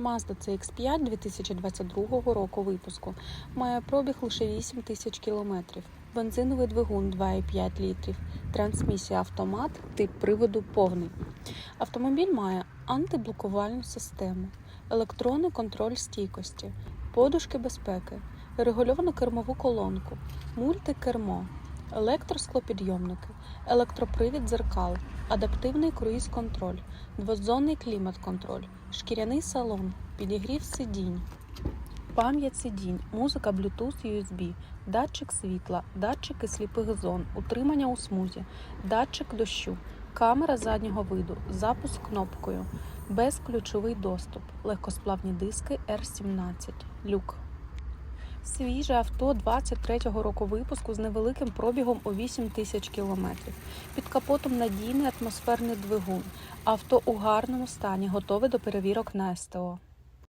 Mazda CX5 2022 року випуску має пробіг лише 8 тисяч кілометрів. Бензиновий двигун 2,5 літрів, трансмісія автомат, тип приводу повний. Автомобіль має антиблокувальну систему, електронний контроль стійкості, подушки безпеки, регульовану кермову колонку, мультикермо, електросклопідйомники, електропривід дзеркал, адаптивний круїз-контроль, двозонний клімат-контроль, шкіряний салон, підігрів сидінь, пам'ять сидінь, музика Bluetooth USB, датчик світла, датчики сліпих зон, утримання у смузі, датчик дощу, камера заднього виду, запуск кнопкою, безключовий доступ, легкосплавні диски R17, люк. Свіже авто 23-го року випуску з невеликим пробігом у 8 тисяч кілометрів. Під капотом надійний атмосферний двигун. Авто у гарному стані, готове до перевірок на СТО.